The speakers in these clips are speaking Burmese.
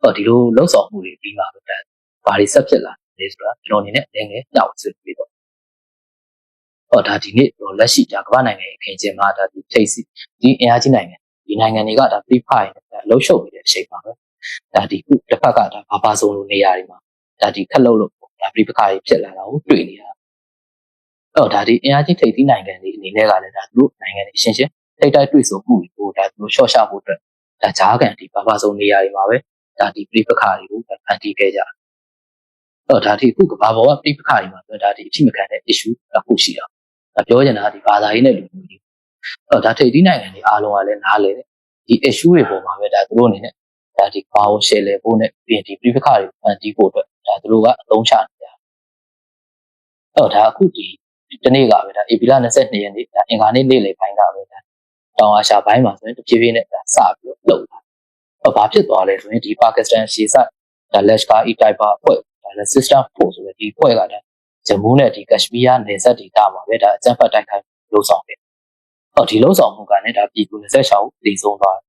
ဟောဒီလိုလှုပ်ဆောင်မှုတွေပြီးမှတော့ဒါဘာတွေဆက်ဖြစ်လာလဲဆိုတာကျွန်တော်အနေနဲ့အငယ်ညဝဆွေးနွေးပြတော့ဟောဒါဒီနေ့တော့လက်ရှိဒါကမ္ဘာနိုင်ငံရဲ့အခင်းကျင်းမှာဒါဒီထိတ်စီဒီအင်အားကြီးနိုင်ငံဒီနိုင်ငံတွေကဒါပြိဖိုင်ဒါလှုပ်ရှုပ်နေတဲ့အချိန်ပါပဲဒါဒီခုတစ်ဖက်ကဒါဘာပါဆုံးလိုနေရာတွေမှာဒါဒီခက်လို့လို့ဒါပြိပခါကြီးဖြစ်လာတာကိုတွေ့နေရတာအဲ့တော့ဒါဒီအင်အားကြီးထိပ်သီးနိုင်ငံတွေအနေနဲ့ကလည်းဒါသူတို့နိုင်ငံတွေအရှင်းရှင်းထိပ်တိုက်တွေ့ဆုံမှုတွေကိုဒါသူတို့ရှော့ချဖို့အတွက်ဒါဂျားကန်ဒီဘာဘာဆုံးနေရာတွေမှာပဲ ဒါဒီပြိပခါတွေကိုဖန်တီးခဲ့ကြတာအဲ့တော့ဒါဒီအခုကဘာပေါ်ကပြိပခါတွေမှာဒါဒီအထိမခံတဲ့ issue တစ်ခုရှိတာဒါပြောချင်တာကဒီဘာသာရေးနဲ့လူမျိုးတွေအဲ့တော့ဒါထိပ်သီးနိုင်ငံတွေအားလုံးကလည်းနားလည်တယ်ဒီ issue တွေပေါ်မှာပဲဒါသူတို့အနေနဲ့ဒါဒီဘာကို share လဲဖို့နဲ့ပြီးရင်ဒီပြိပခါတွေဖန်တီးဖို့အတွက်ဒါသူတို့ကအသုံးချနေတယ်အဲ့တော့ဒါအခုဒီဒီနေ့ကပဲဒါ AP လ22ရက်နေ့ဒါအင်္ဂါနေ့နေ့လယ်ပိုင်းကပဲဒါတောင်အာရှဘိုင်းမှာဆိုရင်တဖြည်းဖြည်းနဲ့ဒါစပြီးတော့လှုပ်လာ။အဲ့ ဘာဖြစ်သွားလဲဆိုရင်ဒီပါကစ္စတန်ရှေ့ဆိုင်ဒါ Lashkar e Taiba အဖွဲ့ဒါ Resistance Force ဆိုတဲ့ဒီအဖွဲ့ကဒါဂျမူးနဲ့ဒီကက်ရှမီးယားနယ်စပ်ဒေသမှာပဲဒါအကြမ်းဖက်တိုက်ခိုက်လှုပ်ဆောင်တယ်။ဟောဒီလှုပ်ဆောင်မှုကလည်းဒါပြည်သူ26ဦးတည်ဆုံးသွားတယ်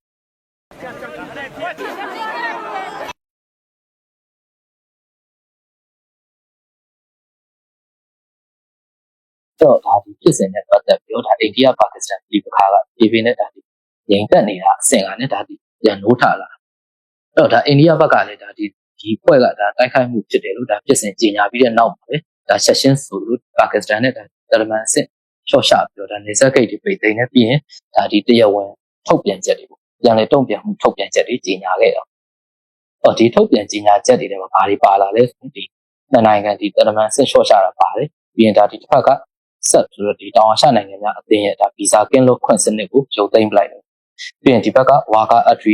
အဲ့တော့ဒါဒီဖြစ်စဉ်နဲ့ပတ်သက်ပြီးတော့ဒါအိန္ဒိယပါကစ္စတန်ပြည်ပခါကပြည်ပင်းနဲ့ဒါဒီငြိမ်သက်နေတာအဆင့်ကလည်းဒါဒီပြန်နိုးထလာ အဲ့တော့ဒါအိန္ဒိယဘက်ကလည်းဒါဒီဒီဖွဲ့ကဒါတိုက်ခိုက်မှုဖြစ်တယ်လို့ဒါဖြစ်စဉ်ကြီးညာပြီးတဲ့နောက်မှာပဲဒါဆက်ရှင်းဆိုလို့ပါကစ္စတန်နဲ့ဒါတလမန်အဆင့်ရှော့ရှပြီးတော့ဒါနေဆက်ဂိတ်တွေပိတ်သိမ်းနေပြီးရင်ဒါဒီတရားဝင်ထုတ်ပြန်ချက်တွေပေါ့ပြန်လေတုံ့ပြန်မှုထုတ်ပြန်ချက်တွေကြီးညာခဲ့တော့အော်ဒီထုတ်ပြန်ကြီးညာချက်တွေထဲမှာဘာတွေပါလာလဲဆိုရင်ဒီနှစ်နိုင်ငံဒီတလမန်အဆင့်ရှော့ချတာပါတယ်ပြီးရင်ဒါဒီတစ်ဖက်ကဆက်ဆိုတော့ဒီတောင်အာရှနိုင်ငံများအသင်းရဲ့ဒါဗီဇာကင်းလွတ်ခွင့်စနစ်ကိုရုပ်သိမ်းပလိုက်တယ်။ပြီးရင်ဒီဘက်ကဝါကာအထရီ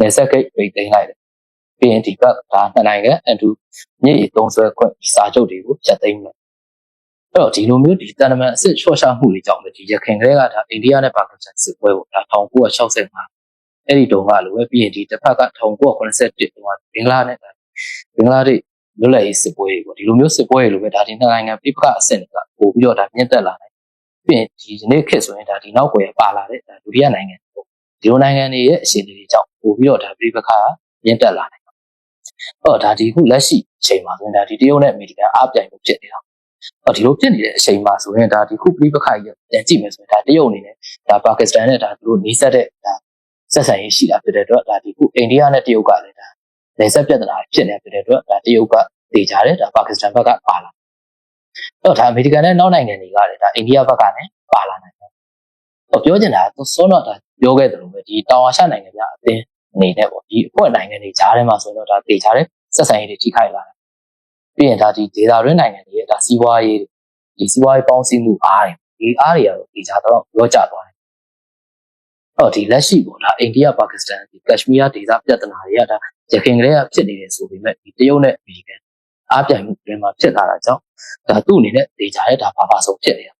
နယ်စပ်ဂိတ်ပိတ်သိမ်းလိုက်တယ်။ပြီးရင်ဒီဘက်ဒါနှစ်နိုင်ငံအတူမြစ်ရေသုံးဆွဲခွင့်ဗီဇာချုပ်တွေကိုဖျက်သိမ်းမယ်။အဲ့တော့ဒီလိုမျိုးဒီတန်တမန်အစ်ချော့ချမှုတွေကြောင့်ပဲဒီရခိုင်ကလေးကဒါအိန္ဒိယနဲ့ပါကစ္စတန်စစ်ပွဲကိုဒါ1965အဲ့ဒီတုန်းကလိုပဲပြီးရင်ဒီတစ်ဖက်က1981တုန်းကဘင်္ဂလားနဲ့ဒါဘင်္ဂလားဒေ့ရှ်လွတ်လပ်ရေးစစ်ပွဲတွေပေါ့ဒီလိုမျိုးစစ်ပွဲတွေလိုပဲဒါဒီနှစ်နိုင်ငံပြိပကအဆင့်တွေကပို့ပြီးတော့ဒါမြင့်တက်လာတယ်ပြီးရင်ဒီနေ့ခေတ်ဆိုရင်ဒါဒီနောက်ွယ်ပါလာတဲ့ဒါဒုတိယနိုင်ငံတွေပေါ့ဒီလိုနိုင်ငံတွေရဲ့အခြေအနေတွေကြောင့် ပို့ပြီးတော့ဒါပြိပကမြင့်တက်လာတယ်အော်ဒါဒီခုလက်ရှိအချိန်မှာဆိုရင်ဒါဒီတရုတ်နဲ့အမေရိကန်အားပြိုင်မှုဖြစ်နေတာအော်ဒီလိုဖြစ်နေတဲ့အချိန်မှာဆိုရင်ဒါဒီခုပြိပခကြီးပြန်ကြည့်မယ်ဆိုရင်ဒါတရုတ်အနေနဲ့ဒါပါကစ္စတန်နဲ့ဒါသူတို့နေဆက်တဲ့ဒါဆက်ဆံရေးရှိတာဖြစ်တဲ့အတွက်ဒါဒီခုအိန္ဒိယနဲ့တရုတ်ကလည်းဒါနေဆက်ပြဿနာဖြစ်နေတာဖြစ်တဲ့အတွက်ဒါတရုတ်ကတည်ကြတယ်ဒါပါကစ္စတန်ဘက်ကပါလာအဲ့တော့ဒါအမေရိကန်နဲ့နောက်နိုင်ငံတွေကလည်းဒါအိန္ဒိယဘက်ကလည်းပါလာနိုင်တယ်ဟောပြောချင်တာသူစောတော့ဒါပြောခဲ့တယ်လို့ပဲဒီတောင်အာရှနိုင်ငံများအသင်း အနေနဲ့ပေါ့ဒီအဖွဲ့နိုင်ငံတွေကြားထဲမှာဆိုတော့ဒါတည်ကြတယ်ဆက်ဆံရေးတွေထိခိုက်လာတယ်ပြီးရင်ဒါဒီဒေတာရင်းနိုင်ငံတွေရဲ့ဒါစီးပွားရေးဒီစီးပွားရေးပေါင်းစည်းမှုအားတွေဒီအားတွေကတော့တည်ကြတော့ရောကြသွားတယ်ဟောဒီလက်ရှိပေါ့ဒါအိန္ဒိယပါကစ္စတန်ဒီကက်ရှမီးယားဒေသပြဿနာတွေကဒါရခိုင်ကလေးကဖြစ်နေတယ်ဆိုပေမဲ့ဒီတရုတ်နဲ့အမေရိကန်အားပြိုင်မှုတွေမှာဖြစ်လာတာကြောင့်ဒါသူ့အနေနဲ့ဒေတာရဲ့ဒါဘာပါဆုံးဖြစ်နေတာ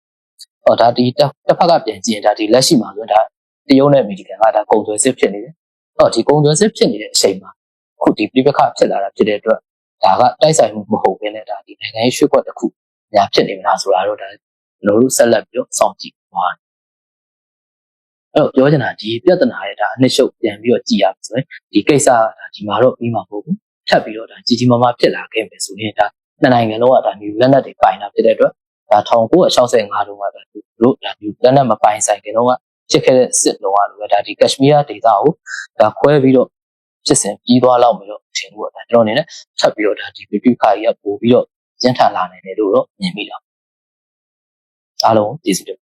ဟောဒါဒီတစ်ဖက်ကပြန်ကြည့်ရင်ဒါဒီလက်ရှိမှာဆိုဒါတရုတ်နဲ့အမေရိကန်ကဒါကုန်သွယ်စစ်ဖြစ်နေတယ် ဟောဒီကုန်သွယ်စစ်ဖြစ်နေတဲ့အချိန်မှာခုဒီပြိပခဖြစ်လာတာဖြစ်တဲ့အတွက်ဒါကတိုက်ဆိုင်မှုမဟုတ်ဘဲနဲ့ဒါဒီနိုင်ငံရေးရွှေ့ကွက်တစ်ခုညာဖြစ်နေမလားဆိုတာတော့ဒါကျွန်တော်တို့ဆက်လက်ပြီးတော့စောင့်ကြည့်ပါအဲ့တော့ပြောချင်တာဒီပြဿနာရဲ့ဒါအနှစ်ချုပ်ပြန်ပြီးတော့ကြည်ရမယ်ဆိုရင်ဒီကိစ္စကဒါဒီမှာတော့ပြီးမှာမဟုတ်ဘူးဖြတ်ပြီးတော့ဒါကြီးကြီးမားမားဖြစ်လာခဲ့မယ်ဆိုရင်ဒါနှစ်နိုင်ငံလုံးကဒါမျိုးလက်နက်တွေပိုင်တာဖြစ်တဲ့အတွက်ဒါ1965တုန်းကဒါသူတို့ဒါမျိုးလက်နက်မပိုင်ဆိုင်ခင်တော့က ဖြစ်ခဲ့တဲ့စစ်လုံးကလိုပဲဒါဒီကက်ရှမီးယားဒေသကိုဒါခွဲပြီးတော့ဖြစ်စဉ်ပြီးသွားလောက်မယ်လို့ထင်ဘူးဒါကျွန်တော်အနေနဲ့ဖြတ်ပြီးတော့ဒါဒီဗီဒီယိုခါကြီးကပို့ပြီးတော့ကျန်းထန်လာနိုင်တယ်လို့တော့မြင်မိတာအားလုံးကျေးဇူးတင်